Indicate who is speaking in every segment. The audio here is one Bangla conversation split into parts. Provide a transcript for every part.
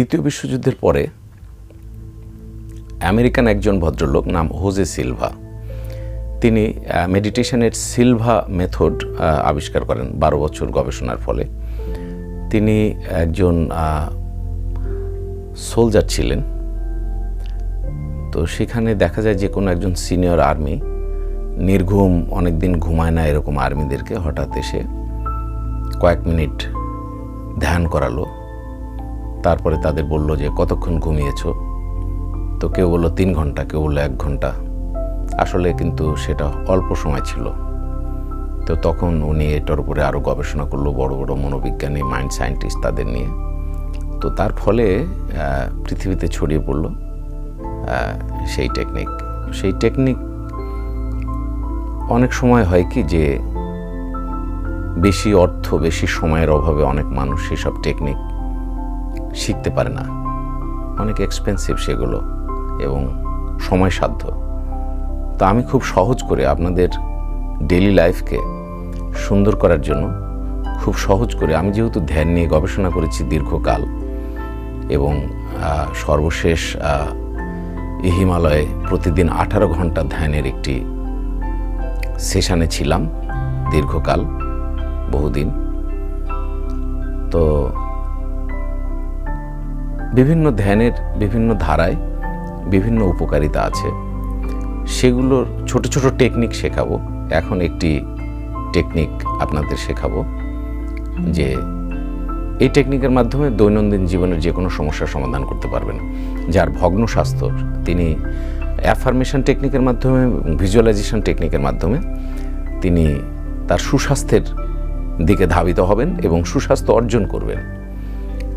Speaker 1: দ্বিতীয় বিশ্বযুদ্ধের পরে আমেরিকান একজন ভদ্রলোক নাম হোজে সিলভা। তিনি মেডিটেশনের সিলভা মেথড আবিষ্কার করেন বারো বছর গবেষণার ফলে। তিনি একজন সোলজার ছিলেন। তো সেখানে দেখা যায় যে কোনো একজন সিনিয়র আর্মি নির্ঘুম অনেক দিন ঘুমায় না এরকম আর্মিদেরকে হঠাৎ এসে কয়েক মিনিট ধ্যান করালো। তারপরে তাদের বলল যে, কতক্ষণ ঘুমিয়েছ? তো কেউ বলল, তিন ঘণ্টা। কেউ বলল, এক ঘণ্টা। আসলে কিন্তু সেটা অল্প সময় ছিল। তো তখন উনি এটার উপরে আরও গবেষণা করল, বড় বড় মনোবিজ্ঞানী মাইন্ড সায়েন্টিস্ট তাদের নিয়ে। তো তার ফলে পৃথিবীতে ছড়িয়ে পড়ল সেই টেকনিক সেই টেকনিক অনেক সময় হয় কি যে, বেশি অর্থ, বেশি সময়ের অভাবে অনেক মানুষ সেসব টেকনিক শিখতে পারে না। অনেক এক্সপেন্সিভ সেগুলো এবং সময় সাধ্য তো আমি খুব সহজ করে আপনাদের ডেলি লাইফকে সুন্দর করার জন্য খুব সহজ করে আমি যেহেতু ধ্যান নিয়ে গবেষণা করেছি দীর্ঘকাল এবং সর্বশেষ হিমালয়ে প্রতিদিন আঠারো ঘণ্টা ধ্যানের একটি সেশানে ছিলাম দীর্ঘকাল, বহুদিন। তো বিভিন্ন ধ্যানের বিভিন্ন ধারায় বিভিন্ন উপকারিতা আছে। সেগুলোর ছোট ছোট টেকনিক শেখাবো। এখন একটি টেকনিক আপনাদের শেখাবো যে এই টেকনিকের মাধ্যমে দৈনন্দিন জীবনের যে কোনো সমস্যার সমাধান করতে পারবেন। যার ভগ্ন স্বাস্থ্য, তিনি অ্যাফার্মেশন টেকনিকের মাধ্যমে ভিজুয়ালাইজেশন টেকনিকের মাধ্যমে তিনি তার সুস্বাস্থ্যের দিকে ধাবিত হবেন এবং সুস্বাস্থ্য অর্জন করবেন।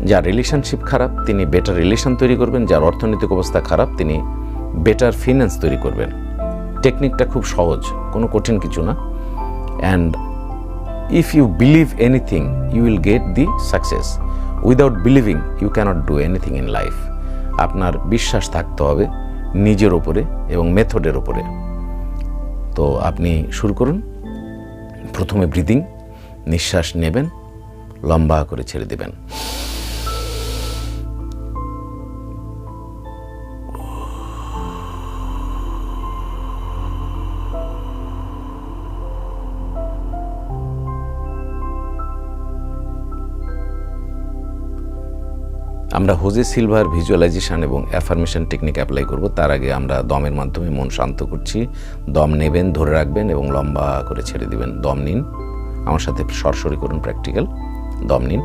Speaker 1: যার রিলেশনশিপ খারাপ, তিনি বেটার রিলেশন তৈরি করবেন। যার অর্থনৈতিক অবস্থা খারাপ, তিনি বেটার ফিন্যান্স তৈরি করবেন। টেকনিকটা খুব সহজ, কোনো কঠিন কিছু না। And if you believe anything you will get the success without believing you can't do anything in life আপনার বিশ্বাস থাকতে হবে নিজের ওপরে এবং মেথডের ওপরে। তো আপনি শুরু করুন। প্রথমে ব্রিদিং নিঃশ্বাস নেবেন, লম্বা করে ছেড়ে দেবেন। আমরা হোজে সিলভার ভিজুয়ালাইজেশন এবং অ্যাফার্মেশন টেকনিক অ্যাপ্লাই করব। তার আগে আমরা দমের মাধ্যমে মন শান্ত করছি। দম নেবেন, ধরে রাখবেন এবং লম্বা করে ছেড়ে দিবেন। দম নিন। আমার সাথে সরাসরি করুন প্র্যাকটিক্যাল দম নিন।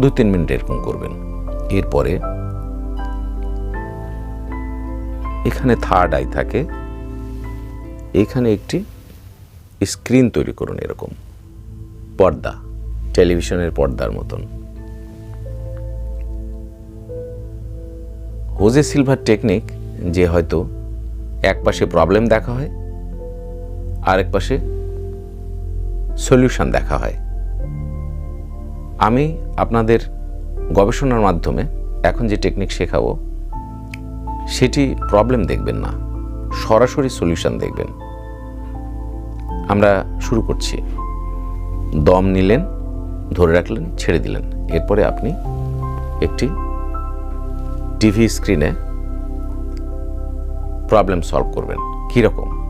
Speaker 1: দু তিন মিনিট এরকম করবেন। এরপরে এখানে থার্ড আই থাকে। এখানে একটি স্ক্রিন তৈরি করুন এরকম। পর্দা টেলিভিশনের পর্দার মতন। হোজে সিলভার টেকনিক যে হয়তো এক পাশে প্রবলেম দেখা হয়, আরেক পাশে সলিউশন দেখা হয়। আমি আপনাদের গবেষণার মাধ্যমে এখন যে টেকনিক শেখাবো সেটি প্রবলেম দেখবেন না। সরাসরি সলিউশন দেখবেন। আমরা শুরু করছি। দম নিলেন, ধরে রাখলেন, ছেড়ে দিলেন। এরপরে আপনি একটি টিভি স্ক্রিনে প্রবলেম সলভ করবেন। কীরকম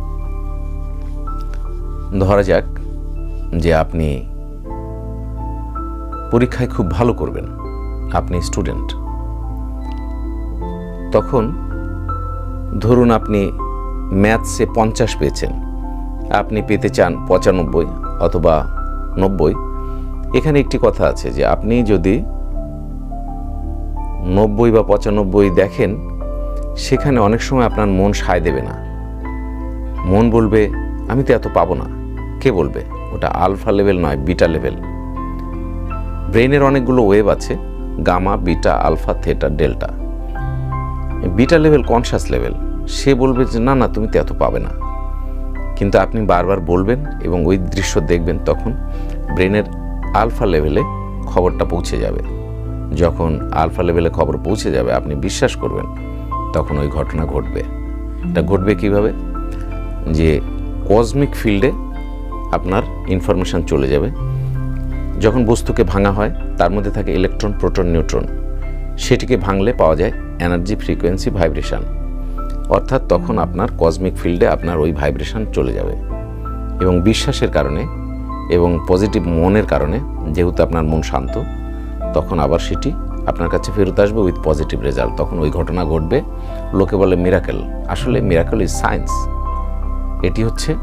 Speaker 1: ধরা যাক যে আপনি পরীক্ষায় খুব ভালো করবেন। আপনি স্টুডেন্ট তখন ধরুন আপনি ম্যাথসে পঞ্চাশ পেয়েছেন। আপনি পেতে চান পঁচানব্বই অথবা নব্বই। এখানে একটি কথা আছে যে আপনি যদি নব্বই বা পঁচানব্বই দেখেন, সেখানে অনেক সময় আপনার মন সায় দেবে না। মন বলবে, আমি তো এত পাবো না। কে বলবে? ওটা আলফা লেভেল নয়, বিটা লেভেল। ব্রেনের অনেকগুলো ওয়েভ আছে, gamma, beta, alpha, theta, delta. Beta level, conscious level. সে বলবে যে, না না, তুমি তো এত পাবে না। কিন্তু আপনি বারবার বলবেন এবং ওই দৃশ্য দেখবেন তখন ব্রেনের আলফা লেভেলে খবরটা পৌঁছে যাবে। যখন আলফা লেভেলে খবর পৌঁছে যাবে, আপনি বিশ্বাস করবেন, তখন ওই ঘটনা ঘটবে। এটা ঘটবে কীভাবে? যে কসমিক ফিল্ডে আপনার ইনফরমেশান চলে যাবে। যখন বস্তুকে ভাঙা হয়, তার মধ্যে থাকে ইলেকট্রন প্রোটন নিউট্রন সেটিকে ভাঙলে পাওয়া যায় এনার্জি ফ্রিকোয়েন্সি ভাইব্রেশন অর্থাৎ তখন আপনার কসমিক ফিল্ডে আপনার ওই ভাইব্রেশন চলে যাবে। এবং বিশ্বাসের কারণে এবং পজিটিভ মনের কারণে যেহেতু আপনার মন শান্ত, তখন আবার সেটি আপনার কাছে ফেরত আসবে উইথ পজিটিভ রেজাল্ট তখন ওই ঘটনা ঘটবে। লোকে বলে মিরাকেল আসলে মিরাকেল ইজ সায়েন্স এটি হচ্ছে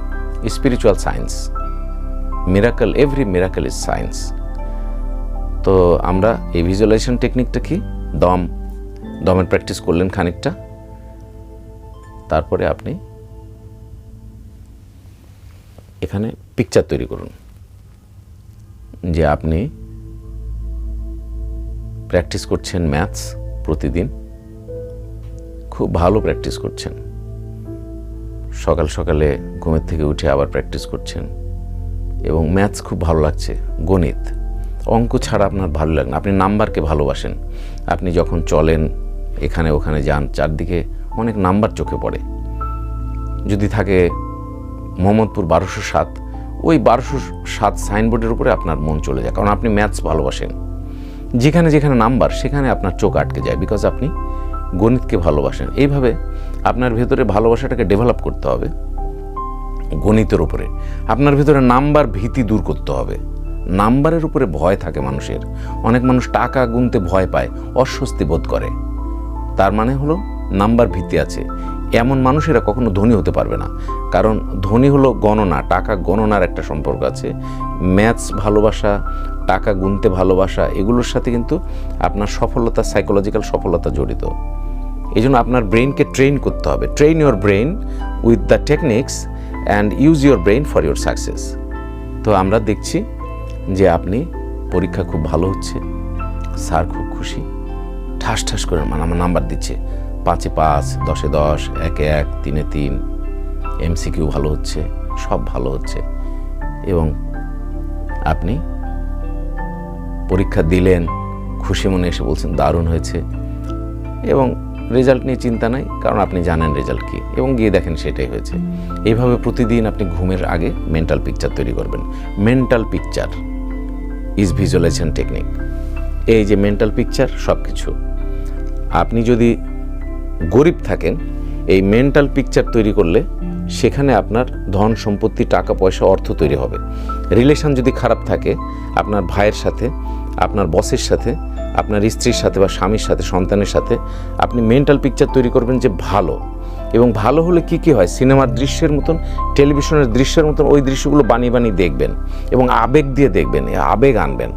Speaker 1: spiritual science miracle every miracle is science তো আমরা এই ভিজুয়ালাইজেশন টেকনিকটা কি? দম। দমের প্র্যাকটিস করলেন খানিকটা। তারপরে আপনি এখানে পিকচার তৈরি করুন। যে আপনি প্র্যাকটিস করছেন ম্যাথস প্রতিদিন। খুব ভালো প্র্যাকটিস করছেন। সকাল সকালে ঘুমের থেকে উঠে আবার প্র্যাকটিস করছেন। এবং ম্যাথস খুব ভালো লাগছে, গণিত। অঙ্ক ছাড়া আপনার ভালো লাগে না। আপনি নাম্বারকে ভালোবাসেন। আপনি যখন চলেন, এখানে ওখানে যান, চারদিকে অনেক নাম্বার চোখে পড়ে। যদি থাকে মোহাম্মদপুর বারোশো সাত, ওই বারোশো সাত সাইনবোর্ডের উপরে আপনার মন চলে যায়, কারণ আপনি ম্যাথস ভালোবাসেন। যেখানে যেখানে নাম্বার, সেখানে আপনার চোখ আটকে যায় বিকজ আপনি গণিতকে ভালোবাসেন। এইভাবে আপনার ভেতরে ভালোবাসাটাকে ডেভেলপ করতে হবে গণিতের উপরে। আপনার ভেতরে নাম্বার ভীতি দূর করতে হবে। নাম্বারের উপরে ভয় থাকে মানুষের। অনেক মানুষ টাকা গুনতে ভয় পায়, অস্বস্তি বোধ করে। তার মানে হলো নাম্বার ভিত্তি আছে। এমন মানুষেরা কখনো ধনী হতে পারবে না। কারণ ধনী হলো গণনা, টাকা গণনার একটা সম্পর্ক আছে। ম্যাথস ভালোবাসা, টাকা গুনতে ভালোবাসা, এগুলোর সাথে কিন্তু আপনার সফলতা সাইকোলজিক্যাল সফলতা জড়িত। এই জন্য আপনার ব্রেনকে ট্রেন করতে হবে। Train your brain with the techniques and use your brain for your success তো আমরা দেখছি যে আপনি পরীক্ষা খুব ভালো হচ্ছে, স্যার খুব খুশি। ঠাস ঠাস করে মানে আমার নাম্বার দিচ্ছে। পাঁচে পাঁচ, দশে দশ, একে এক, তিনে তিন। এমসিকিউ ভালো হচ্ছে, সব ভালো হচ্ছে। এবং আপনি পরীক্ষা দিলেন, খুশি মনে এসে বলছেন, দারুণ হয়েছে। এবং রেজাল্ট নিয়ে চিন্তা নাই, কারণ আপনি জানেন রেজাল্ট কী। এবং গিয়ে দেখেন সেটাই হয়েছে। এইভাবে প্রতিদিন আপনি ঘুমের আগে মেন্টাল পিকচার তৈরি করবেন। Mental picture is visualization technique এই যে মেন্টাল পিকচার সব কিছু আপনি যদি গরিব থাকেন, এই মেন্টাল পিকচার তৈরি করলে সেখানে আপনার ধন সম্পত্তি, টাকা, পয়সা, অর্থ তৈরি হবে। রিলেশন যদি খারাপ থাকে, আপনার ভাইয়ের সাথে, আপনার বসের সাথে, আপনার স্ত্রীর সাথে বা স্বামীর সাথে, সন্তানের সাথে আপনি মেন্টাল পিকচার তৈরি করবেন যে ভালো। এবং ভালো হলে কি কি হয়? সিনেমার দৃশ্যের মতন টেলিভিশনের দৃশ্যের মতন ওই দৃশ্যগুলো বানিয়ে বানিয়ে দেখবেন এবং আবেগ দিয়ে দেখবেন আবেগ আনবেন।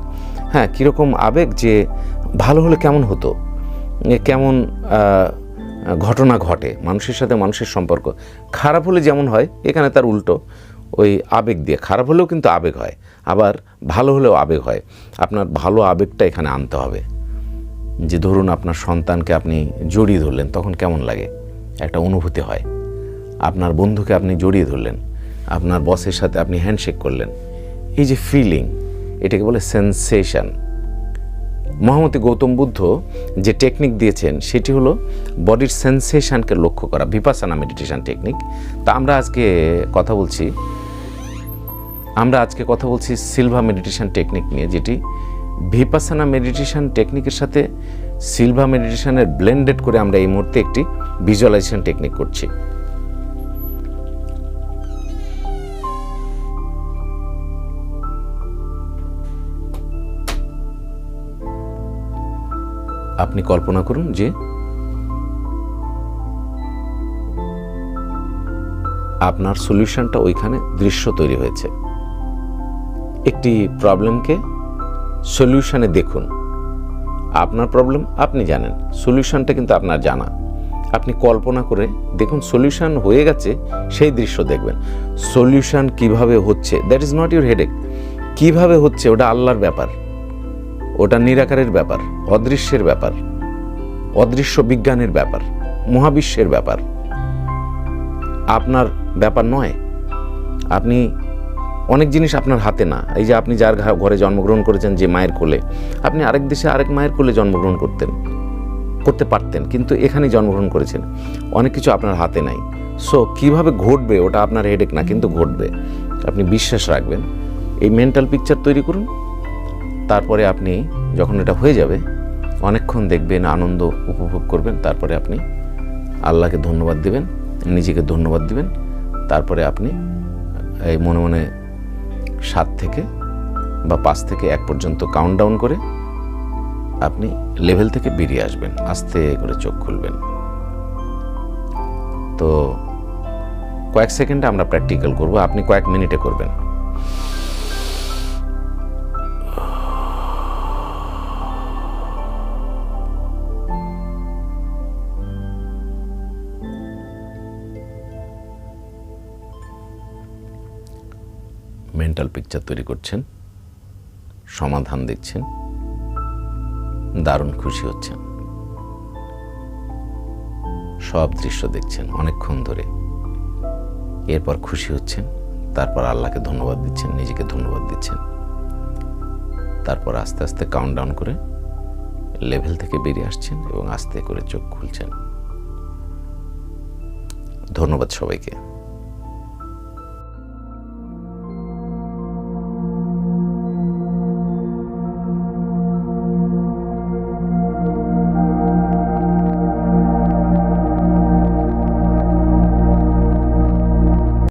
Speaker 1: হ্যাঁ কীরকম আবেগ যে ভালো হলে কেমন হতো? কেমন ঘটনা ঘটে, মানুষের সাথে মানুষের সম্পর্ক। খারাপ হলে যেমন হয়, এখানে তার উল্টো। ওই আবেগ দিয়ে, খারাপ হলেও কিন্তু আবেগ হয়, আবার ভালো হলেও আবেগ হয়। আপনার ভালো আবেগটা এখানে আনতে হবে। যে ধরুন আপনার সন্তানকে আপনি জড়িয়ে ধরলেন, তখন কেমন লাগে? একটা অনুভূতি হয়। আপনার বন্ধুকে আপনি জড়িয়ে ধরলেন, আপনার বসের সাথে আপনি হ্যান্ডশেক করলেন। এই যে ফিলিং এটাকে বলে সেন্সেশন মহামতি গৌতম বুদ্ধ যে টেকনিক দিয়েছেন, সেটি হলো বডির সেন্সেশনকে লক্ষ্য করা ভিপাসানা মেডিটেশন টেকনিক তা আমরা আজকে কথা বলছি, আমরা আজকে কথা বলছি সিলভা মেডিটেশন টেকনিক নিয়ে, যেটি ভিপাসানা মেডিটেশন টেকনিকের সাথে সিলভা মেডিটেশনের ব্লেন্ডেড করে আমরা এই মুহূর্তে একটি ভিজুয়ালাইজেশন টেকনিক করছি। আপনি কল্পনা করুন যে আপনার সলিউশনটা ওইখানে দৃশ্য তৈরি হয়েছে। একটি প্রবলেমকে সলিউশনে দেখুন। আপনার প্রবলেম আপনি জানেন, সলিউশনটা কিন্তু আপনার জানা। আপনি কল্পনা করে দেখুন, সলিউশন হয়ে গেছে, সেই দৃশ্য দেখবেন। সলিউশন কীভাবে হচ্ছে? That is not your headache কীভাবে হচ্ছে? ওটা আল্লাহর ব্যাপার। ওটা নিরাকারের ব্যাপার, অদৃশ্যের ব্যাপার, অদৃশ্য বিজ্ঞানের ব্যাপার, মহাবিশ্বের ব্যাপার। আপনার ব্যাপার নয়। আপনি অনেক জিনিস আপনার হাতে না। এই যে আপনি যার ঘরে জন্মগ্রহণ করেছেন যে মায়ের কোলে, আপনি আরেক দেশে আরেক মায়ের কোলে জন্মগ্রহণ করতেন, করতে পারতেন, কিন্তু এখানেই জন্মগ্রহণ করেছেন। অনেক কিছু আপনার হাতে নাই। সো কীভাবে ঘটবে ওটা আপনার হেডেক না, কিন্তু ঘটবে। আপনি বিশ্বাস রাখবেন। এই মেন্টাল পিকচার তৈরি করুন। তারপরে আপনি যখন এটা হয়ে যাবে, অনেকক্ষণ দেখবেন, আনন্দ উপভোগ করবেন, তারপরে আপনি আল্লাহকে ধন্যবাদ দিবেন, নিজেকে ধন্যবাদ দিবেন, তারপরে আপনি এই মনে মনে সাত থেকে বা পাঁচ থেকে এক পর্যন্ত কাউন্টডাউন করে আপনি লেভেল থেকে বেরিয়ে আসবেন, আস্তে করে চোখ খুলবেন। তো কয়েক সেকেন্ডে আমরা প্র্যাকটিক্যাল করব, আপনি কয়েক মিনিটে করবেন। মেন্টাল পিকচার তৈরি করছেন, সমাধান দেখছেন দারুণ খুশি হচ্ছেন। সব দৃশ্য দেখছেন অনেকক্ষণ ধরে। এরপর খুশি হচ্ছেন, তারপর আল্লাহকে ধন্যবাদ দিচ্ছেন, নিজেকে ধন্যবাদ দিচ্ছেন। তারপর আস্তে আস্তে কাউন্টডাউন করে লেভেল থেকে বেরিয়ে আসছেন এবং আস্তে করে চোখ খুলছেন। ধন্যবাদ সবাইকে।